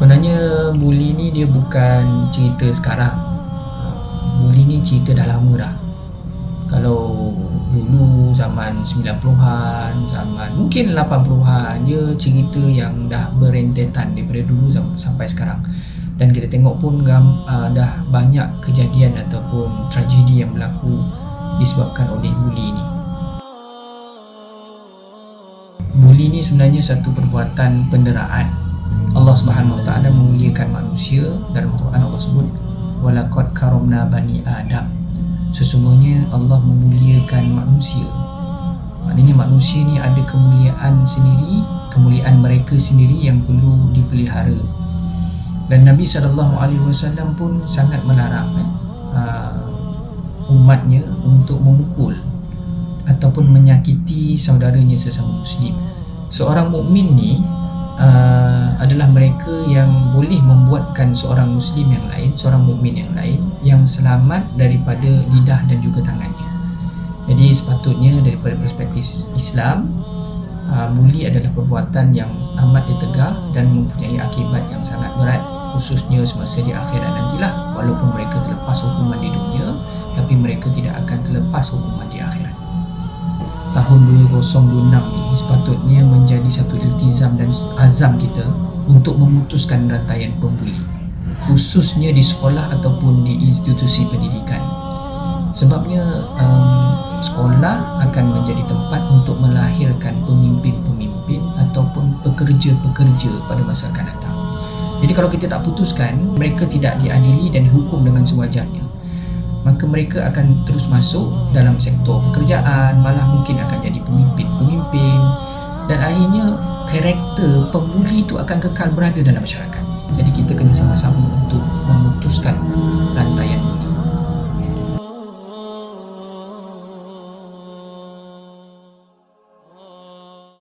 Sebenarnya bully ni dia bukan cerita sekarang. Bully ni cerita dah lama dah. Kalau dulu zaman 90-an, zaman mungkin 80-an dia cerita yang dah berentetan daripada dulu sam- sampai sekarang. Dan kita tengok pun uh, dah banyak kejadian ataupun tragedi yang berlaku disebabkan oleh bully ni. Bully ni sebenarnya satu perbuatan penderaan. Allah Subhanahu Wa Taala memuliakan manusia dalam Quran Allah sebut walaqad karamna bani adam. Sesungguhnya Allah memuliakan manusia. Maknanya manusia ni ada kemuliaan sendiri, kemuliaan mereka sendiri yang perlu dipelihara. Dan Nabi sallallahu alaihi wasallam pun sangat melarang eh, uh, umatnya untuk memukul ataupun menyakiti saudaranya sesama muslim. Seorang mukmin ni uh, adalah mereka yang boleh membuatkan seorang muslim yang lain, seorang mukmin yang lain yang selamat daripada lidah dan juga tangannya. Jadi sepatutnya daripada perspektif Islam uh, bully adalah perbuatan yang amat ditegah dan mempunyai akibat yang sangat berat khususnya semasa di akhirat nantilah walaupun mereka terlepas hukuman di dunia tapi mereka tidak akan terlepas hukuman tahun 2026 ni sepatutnya menjadi satu iltizam dan azam kita untuk memutuskan rantaian pembuli khususnya di sekolah ataupun di institusi pendidikan. Sebabnya um, sekolah akan menjadi tempat untuk melahirkan pemimpin-pemimpin ataupun pekerja-pekerja pada masa akan datang. Jadi kalau kita tak putuskan mereka tidak diadili dan dihukum dengan sewajarnya maka mereka akan terus masuk dalam sektor pekerjaan malah mungkin akan jadi pemimpin-pemimpin. Dan akhirnya karakter pembuli itu akan kekal berada dalam masyarakat. Jadi kita kena sama-sama untuk memutuskan